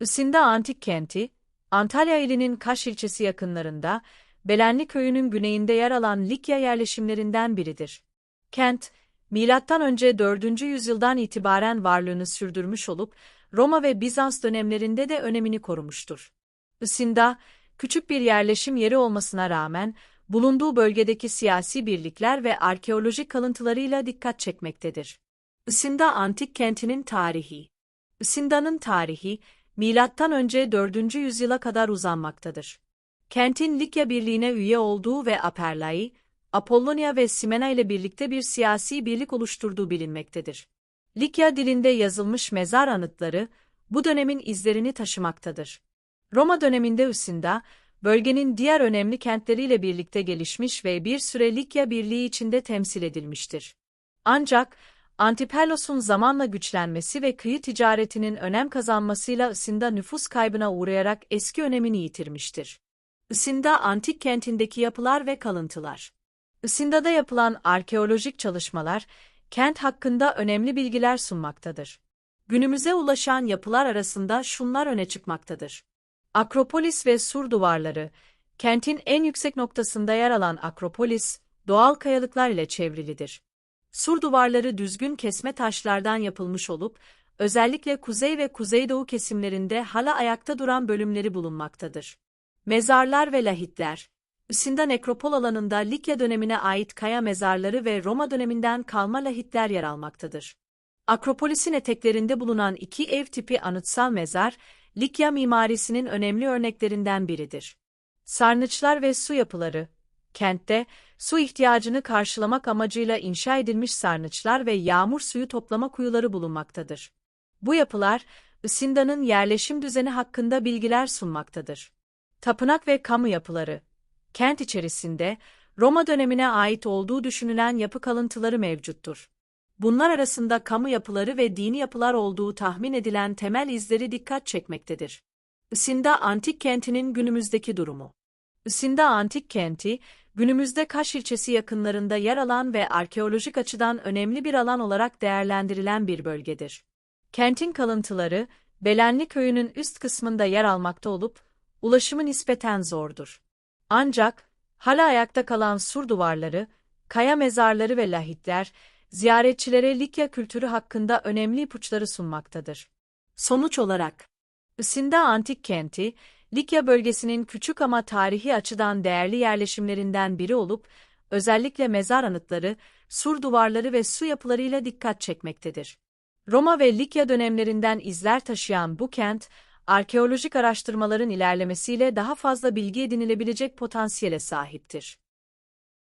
Isinda Antik Kenti, Antalya ilinin Kaş ilçesi yakınlarında, Belenli köyünün güneyinde yer alan Likya yerleşimlerinden biridir. Kent, önce 4. yüzyıldan itibaren varlığını sürdürmüş olup, Roma ve Bizans dönemlerinde de önemini korumuştur. Isinda, küçük bir yerleşim yeri olmasına rağmen, bulunduğu bölgedeki siyasi birlikler ve arkeolojik kalıntılarıyla dikkat çekmektedir. Isinda Antik Kenti'nin tarihi Isinda'nın tarihi, milattan önce 4. yüzyıla kadar uzanmaktadır. Kentin Likya Birliği'ne üye olduğu ve Aperlai, Apollonia ve Simena ile birlikte bir siyasi birlik oluşturduğu bilinmektedir. Likya dilinde yazılmış mezar anıtları, bu dönemin izlerini taşımaktadır. Roma döneminde Isinda, bölgenin diğer önemli kentleriyle birlikte gelişmiş ve bir süre Likya Birliği içinde temsil edilmiştir. Ancak, Antipelos'un zamanla güçlenmesi ve kıyı ticaretinin önem kazanmasıyla Isinda nüfus kaybına uğrayarak eski önemini yitirmiştir. Isinda antik kentindeki yapılar ve kalıntılar. Isinda'da yapılan arkeolojik çalışmalar, kent hakkında önemli bilgiler sunmaktadır. Günümüze ulaşan yapılar arasında şunlar öne çıkmaktadır. Akropolis ve sur duvarları, kentin en yüksek noktasında yer alan Akropolis, doğal kayalıklar ile çevrilidir. Sur duvarları düzgün kesme taşlardan yapılmış olup, özellikle kuzey ve kuzeydoğu kesimlerinde hala ayakta duran bölümleri bulunmaktadır. Mezarlar ve lahitler Isinda nekropol alanında Likya dönemine ait kaya mezarları ve Roma döneminden kalma lahitler yer almaktadır. Akropolis'in eteklerinde bulunan iki ev tipi anıtsal mezar, Likya mimarisinin önemli örneklerinden biridir. Sarnıçlar ve su yapıları Kentte, su ihtiyacını karşılamak amacıyla inşa edilmiş sarnıçlar ve yağmur suyu toplama kuyuları bulunmaktadır. Bu yapılar, Isinda'nın yerleşim düzeni hakkında bilgiler sunmaktadır. Tapınak ve kamu yapıları Kent içerisinde, Roma dönemine ait olduğu düşünülen yapı kalıntıları mevcuttur. Bunlar arasında kamu yapıları ve dini yapılar olduğu tahmin edilen temel izleri dikkat çekmektedir. Isinda Antik Kenti'nin günümüzdeki durumu Isinda Antik Kenti, günümüzde Kaş ilçesi yakınlarında yer alan ve arkeolojik açıdan önemli bir alan olarak değerlendirilen bir bölgedir. Kentin kalıntıları, Belenli köyünün üst kısmında yer almakta olup, ulaşımı nispeten zordur. Ancak, hala ayakta kalan sur duvarları, kaya mezarları ve lahitler, ziyaretçilere Likya kültürü hakkında önemli ipuçları sunmaktadır. Sonuç olarak, Isinda Antik Kenti, Likya bölgesinin küçük ama tarihi açıdan değerli yerleşimlerinden biri olup, özellikle mezar anıtları, sur duvarları ve su yapılarıyla dikkat çekmektedir. Roma ve Likya dönemlerinden izler taşıyan bu kent, arkeolojik araştırmaların ilerlemesiyle daha fazla bilgi edinilebilecek potansiyele sahiptir.